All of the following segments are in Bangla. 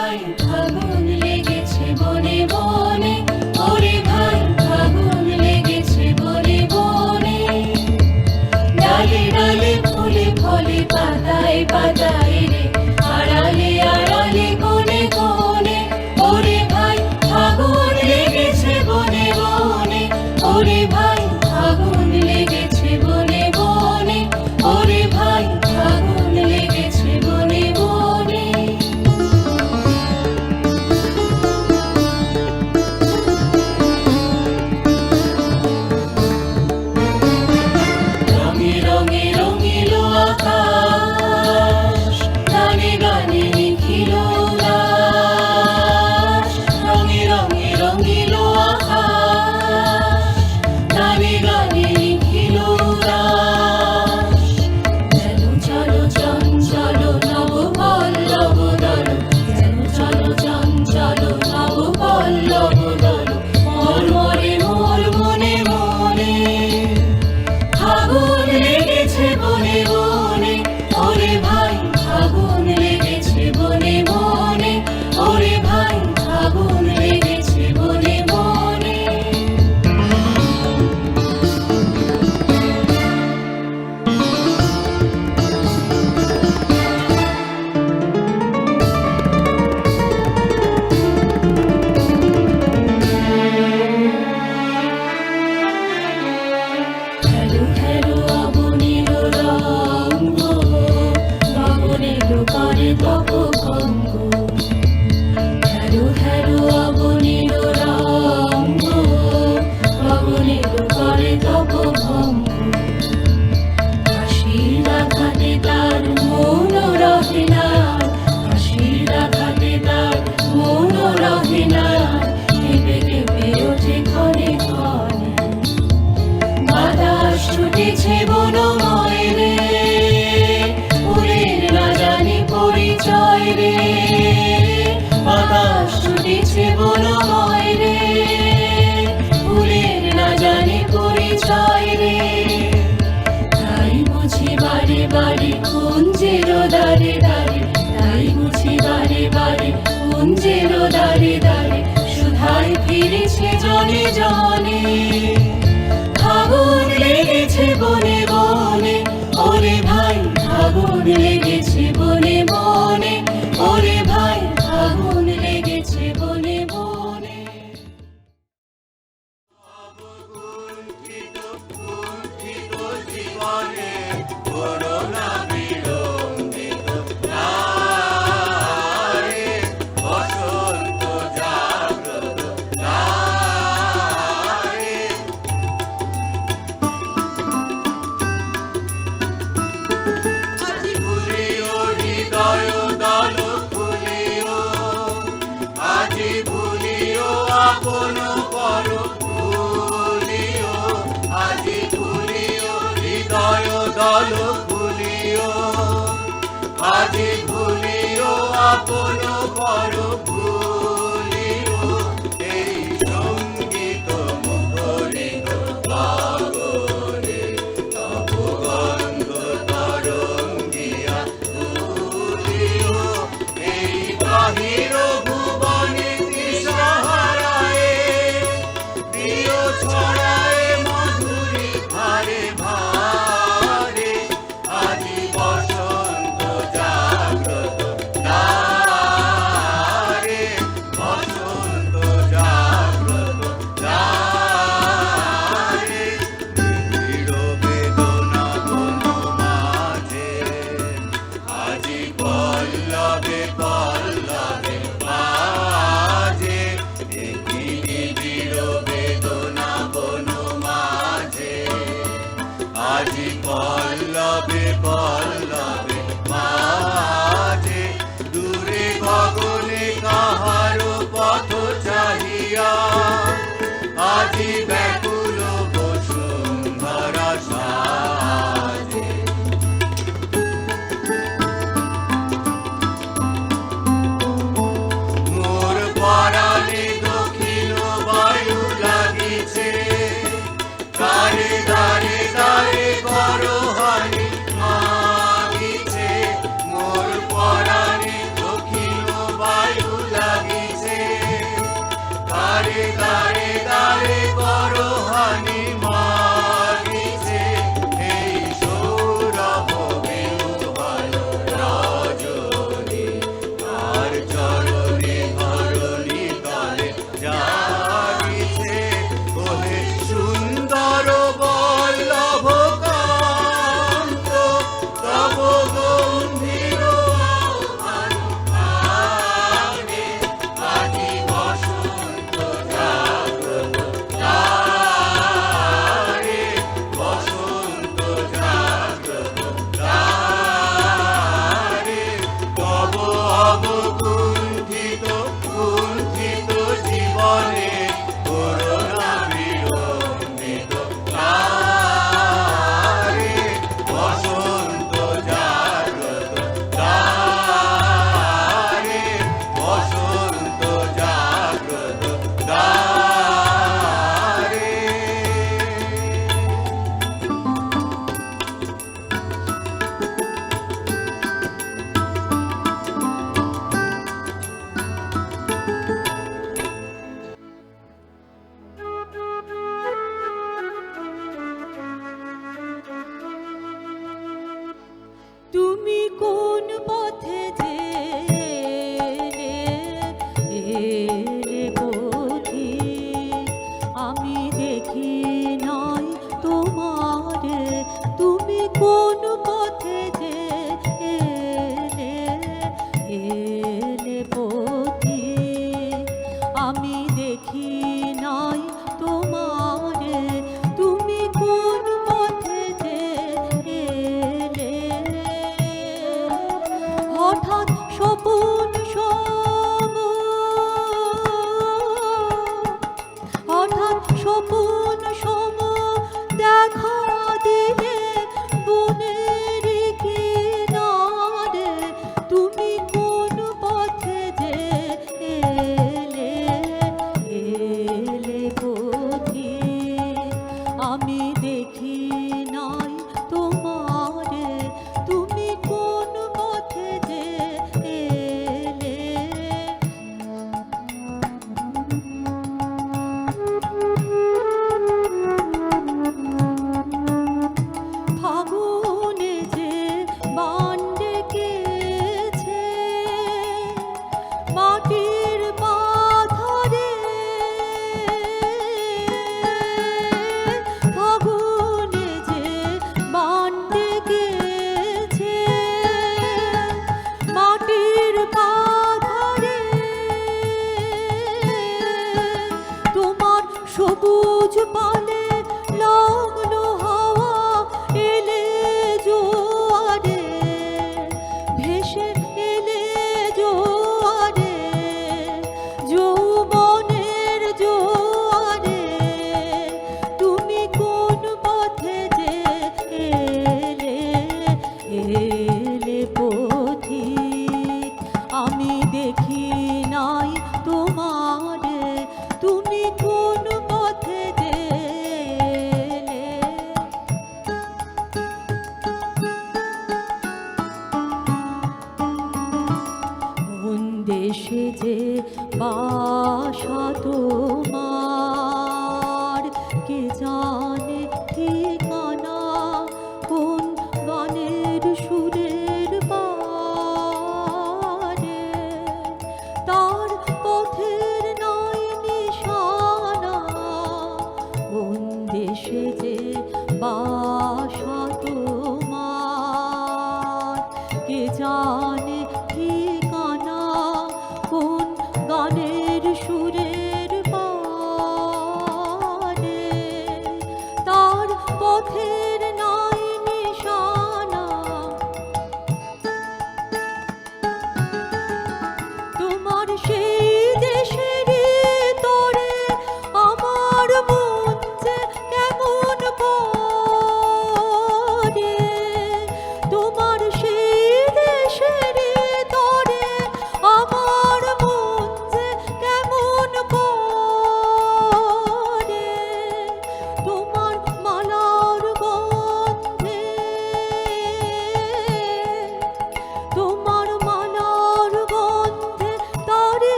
ভাই ফাগুন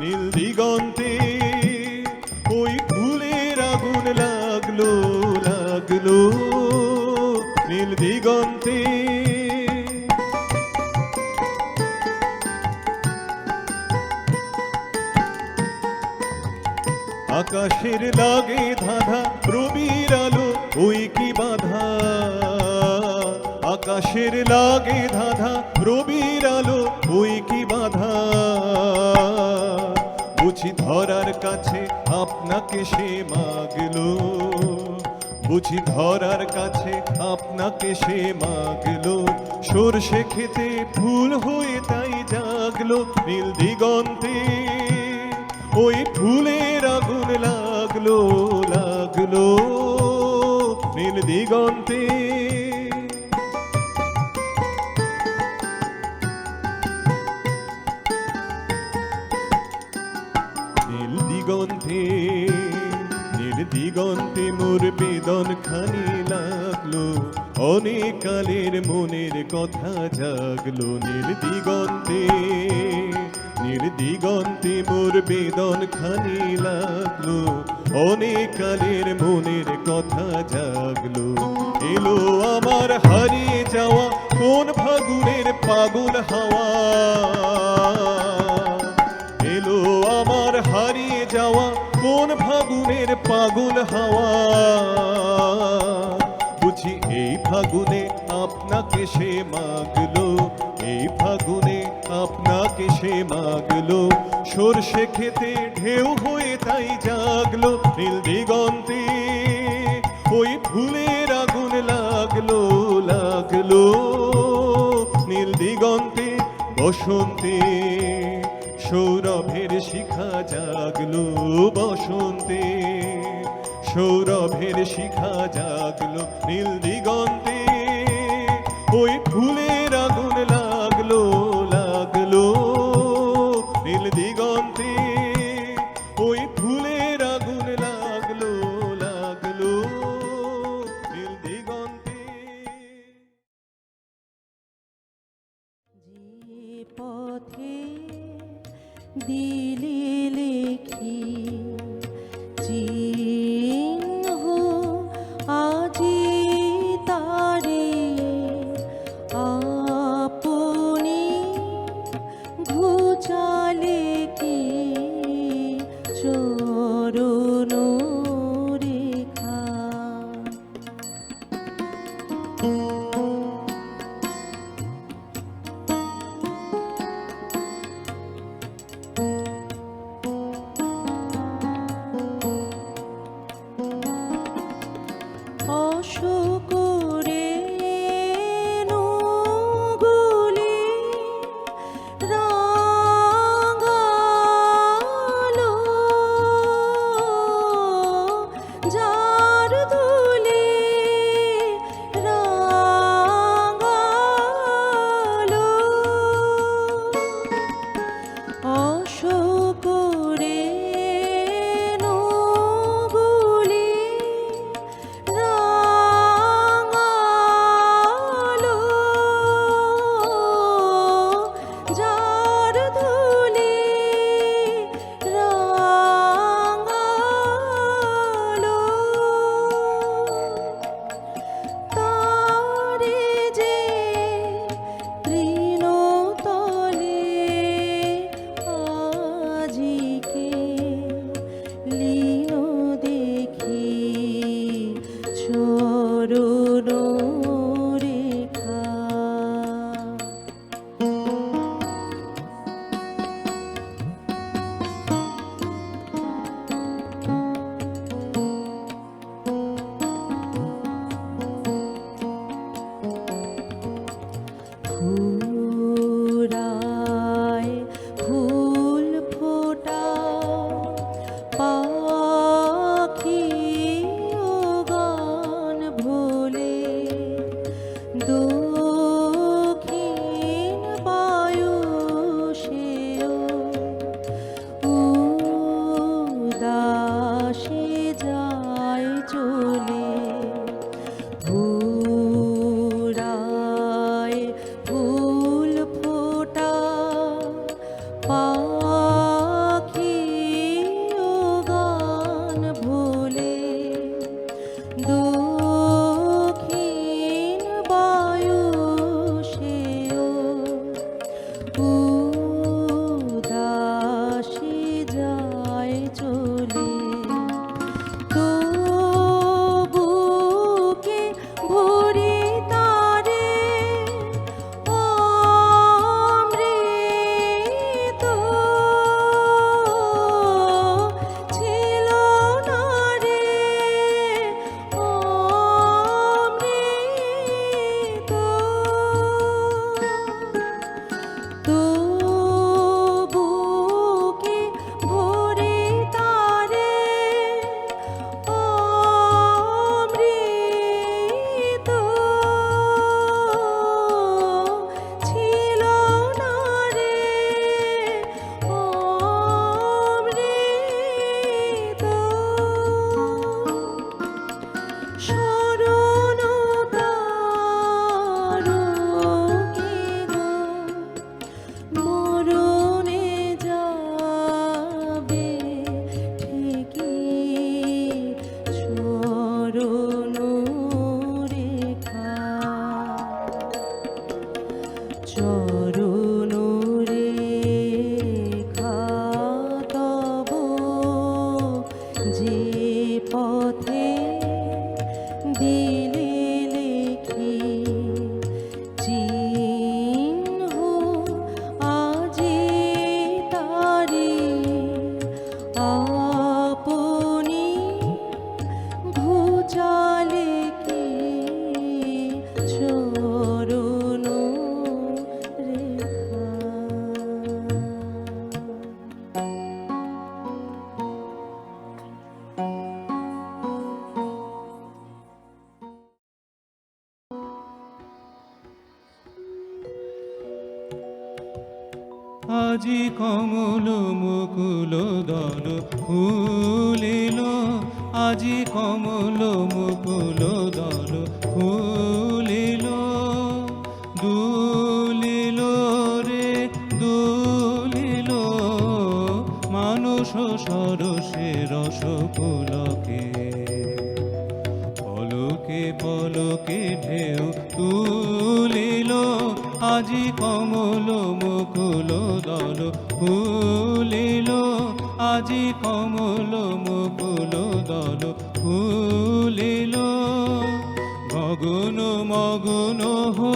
নীল দিগন্তে ওই ফুলের আগুন লাগল লাগল। নীল দিগন্তে আকাশের লাগে ধাঁধা, রবির আলো, ওই কি বাধা? আকাশের লাগে ধাঁধা, রবির আলো, ওই কি বাধা? বুঝি ধরার কাছে আপনাকে সে মাগলো। বুঝি ধরার কাছে আপনাকে সে মাগলো। সর্ষে খেতে ফুল হয়ে তাই জাগলো নীল দিগন্তে। ওই ফুলের আগুন লাগল লাগল নীল দিগন্তে। দিগন্তে মোর বেদন খানি লাগল। অনেক কালের মনের কথা জাগলো নীল দিগন্তে নীল দিগন্তে মোর বেদন খানি লাগল। অনেক কালের মনের কথা জাগলো। এলো আমার হারিয়ে যাওয়া কোন ফাগুনের পাগল হাওয়া। হারিয়ে যাওয়া কোন ফাগুনের পাগল হাওয়া। বুঝি এই ফাগুনে আপনাকে সে মাগলো, এই ফাগুনে আপনাকে সে মাগলো। সর্ষে খেতে ঢেউ হয়ে তাই জাগলো, নীল দিগন্তে ওই ফুলের আগুন লাগল লাগল। নীল দিগন্তে বসন্তে সৌরভের শিখা জাগলো বসন্তে। সৌরভের শিখা জাগলো নীল দিগন্তে। ওই ফুলের আজি কমল মুকুল দল ফুলিল আজি কমল বুকে ঢেউ তুলিল, আজি কমল মুকুল দল ফুলিল, আজি কমল মুকুল দল ফুলিল। মগুন মগুন হো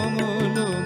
কমলো